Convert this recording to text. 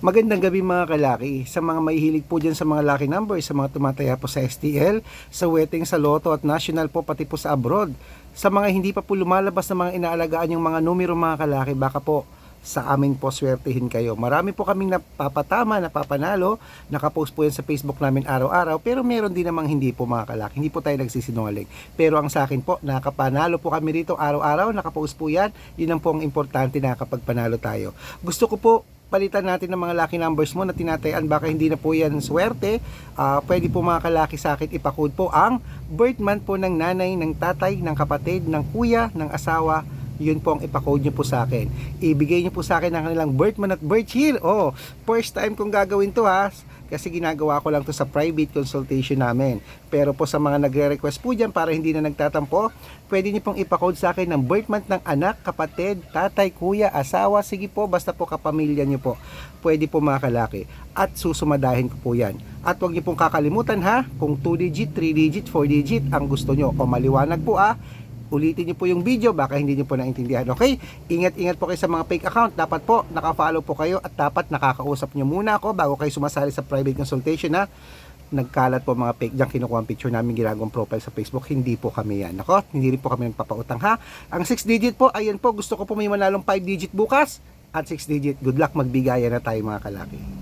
Magandang gabi mga kalaki. Sa mga mahihilig po dyan sa mga lucky numbers, sa mga tumataya po sa STL, sa wedding, sa loto at national po, pati po sa abroad. Sa mga hindi pa po lumalabas na mga inaalagaan yung mga numero mga kalaki, baka po sa amin po swertihin kayo. Marami po kaming napapatama, napapanalo, nakapost po yan sa Facebook namin araw-araw, pero meron din namang hindi po mga kalaki. Hindi po tayo nagsisinungaling. Pero ang sa akin po, nakapanalo po kami rito araw-araw, nakapost po yan. Yun ang po ang importante na kapag tayo. Gusto ko po palitan natin ng mga lucky numbers mo na tinatayaan baka hindi na po yan swerte. Ah, pwede po mga kalaki sa akin ipakode po ang birth month po ng nanay, ng tatay, ng kapatid, ng kuya, ng asawa. Yun po ang ipakode nyo po sa akin. Ibigay nyo po sa akin ang kanilang birth month at birth year oh, first time kong gagawin to ha kasi ginagawa ko lang to sa private consultation namin pero po sa mga nagre-request po dyan para hindi na nagtatampo pwede nyo pong ipakode sa akin ng birth month ng anak, kapatid, tatay, kuya, asawa, sige po, basta po kapamilya nyo po. Pwede po mga kalaki. At susumadahin ko po yan. At huwag nyo pong kakalimutan ha, kung 2 digit, 3 digit, 4 digit ang gusto nyo. O maliwanag po ah, ulitin nyo po yung video, baka hindi nyo po naintindihan. Okay? Ingat-ingat po kayo sa mga fake account. Dapat po, nakafollow po kayo at dapat nakakausap nyo muna ako bago kayo sumasali sa private consultation ha? Nagkalat po mga fake. Dyan kinukuha ang picture namin ginagawang profile sa Facebook. Hindi po kami yan. Nako hindi rin po kami nagpapautang ha? Ang 6 digit po ayan po. Gusto ko po may manalong 5 digit bukas. At 6 digit good luck. Magbigayan na tayo mga kalaki